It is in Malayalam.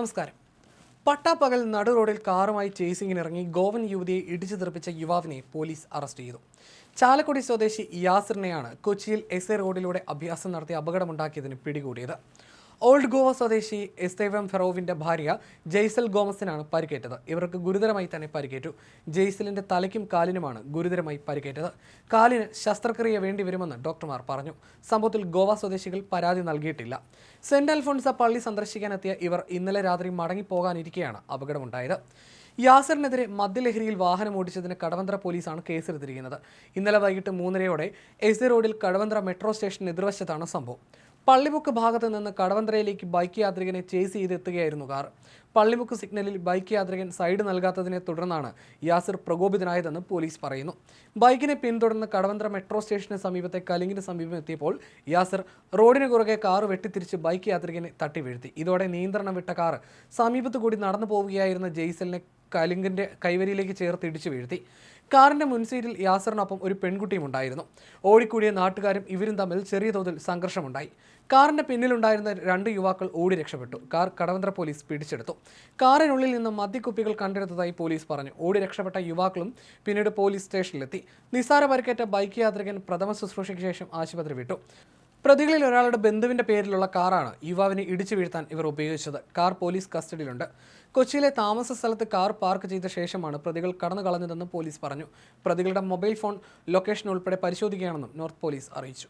നമസ്കാരം. പട്ടാപ്പകൽ നടു റോഡിൽ കാറുമായി ചേസിങ്ങിനിറങ്ങി ഗോവൻ യുവതിയെ ഇടിച്ചു തെറിപ്പിച്ച യുവാവിനെ പോലീസ് അറസ്റ്റ് ചെയ്തു. ചാലക്കുടി സ്വദേശി യാസിറിനെയാണ് കൊച്ചിയിൽ എസ് എ റോഡിലൂടെ അഭ്യാസം നടത്തി അപകടമുണ്ടാക്കിയതിന് പിടികൂടിയത്. ഓൾഡ് ഗോവ സ്വദേശി എസ്തേവം ഫെറോവിന്റെ ഭാര്യ ജെയ്സൽ ഗോമസിനാണ് പരിക്കേറ്റത്. ഇവർക്ക് ഗുരുതരമായി തന്നെ പരിക്കേറ്റു. ജെയ്സലിന്റെ തലയ്ക്കും കാലിനുമാണ് ഗുരുതരമായി പരിക്കേറ്റത്. കാലിന് ശസ്ത്രക്രിയ വേണ്ടിവരുമെന്ന് ഡോക്ടർമാർ പറഞ്ഞു. സംഭവത്തിൽ ഗോവ സ്വദേശികൾ പരാതി നൽകിയിട്ടില്ല. സെന്റ് അൽഫോൺസ പള്ളി സന്ദർശിക്കാനെത്തിയ ഇവർ ഇന്നലെ രാത്രി മടങ്ങിപ്പോകാനിരിക്കെയാണ് അപകടമുണ്ടായത്. യാസറിനെതിരെ മദ്യലഹരിയിൽ വാഹനം ഓടിച്ചതിന് കടവന്ത്ര പോലീസാണ് കേസെടുത്തിരിക്കുന്നത്. ഇന്നലെ വൈകിട്ട് മൂന്നരയോടെ എസ് റോഡിൽ കടവന്ത്ര മെട്രോ സ്റ്റേഷൻ എതിർവശത്താണ് സംഭവം. പള്ളിമുക്ക് ഭാഗത്ത് നിന്ന് കടവന്ത്രയിലേക്ക് ബൈക്ക് യാത്രികനെ ചേസ് ചെയ്തെത്തുകയായിരുന്നു കാർ. പള്ളിമുക്ക് സിഗ്നലിൽ ബൈക്ക് യാത്രികൻ സൈഡ് നൽകാത്തതിനെ തുടർന്നാണ് യാസിർ പ്രകോപിതനായതെന്ന് പോലീസ് പറയുന്നു. ബൈക്കിനെ പിന്തുടർന്ന് കടവന്ത്ര മെട്രോ സ്റ്റേഷന് സമീപത്തെ കലിങ്ങിന് സമീപം എത്തിയപ്പോൾ യാസിർ റോഡിന് കുറുകെ കാർ വെട്ടിത്തിരിച്ച് ബൈക്ക് യാത്രികനെ തട്ടി വീഴ്ത്തി. ഇതോടെ നിയന്ത്രണം വിട്ട കാർ സമീപത്ത് കൂടി നടന്നു പോവുകയായിരുന്ന ജെയ്സലിനെ കലിങ്കിന്റെ കൈവരിയിലേക്ക് ചേർത്ത് ഇടിച്ചു വീഴ്ത്തി. കാറിന്റെ മുൻസീറ്റിൽ യാസറിനൊപ്പം ഒരു പെൺകുട്ടിയും ഉണ്ടായിരുന്നു. ഓടിക്കൂടിയ നാട്ടുകാരും ഇവരും തമ്മിൽ ചെറിയ തോതിൽ സംഘർഷമുണ്ടായി. കാറിന്റെ പിന്നിലുണ്ടായിരുന്ന രണ്ട് യുവാക്കൾ ഓടി രക്ഷപ്പെട്ടു. കാർ കടവന്ത്ര പോലീസ് പിടിച്ചെടുത്തു. കാറിനുള്ളിൽ നിന്ന് മദ്യക്കുപ്പികൾ കണ്ടെടുത്തതായി പോലീസ് പറഞ്ഞു. ഓടി രക്ഷപ്പെട്ട യുവാക്കളും പിന്നീട് പോലീസ് സ്റ്റേഷനിലെത്തി. നിസ്സാര പരിക്കേറ്റ ബൈക്ക് യാത്രികൻ പ്രഥമ ശുശ്രൂഷയ്ക്ക് ശേഷം ആശുപത്രി വിട്ടു. പ്രതികളിൽ ഒരാളുടെ ബന്ധുവിന്റെ പേരിലുള്ള കാറാണ് യുവാവിനെ ഇടിച്ചു വീഴ്ത്താൻ ഇവർ ഉപയോഗിച്ചത്. കാർ പോലീസ് കസ്റ്റഡിയിലുണ്ട്. കൊച്ചിയിലെ താമസ സ്ഥലത്ത് കാർ പാർക്ക് ചെയ്ത ശേഷമാണ് പ്രതികൾ കടന്നു കളഞ്ഞതെന്ന് പോലീസ് പറഞ്ഞു. പ്രതികളുടെ മൊബൈൽ ഫോൺ ലൊക്കേഷൻ ഉൾപ്പെടെ പരിശോധിക്കുകയാണെന്നും നോർത്ത് പോലീസ് അറിയിച്ചു.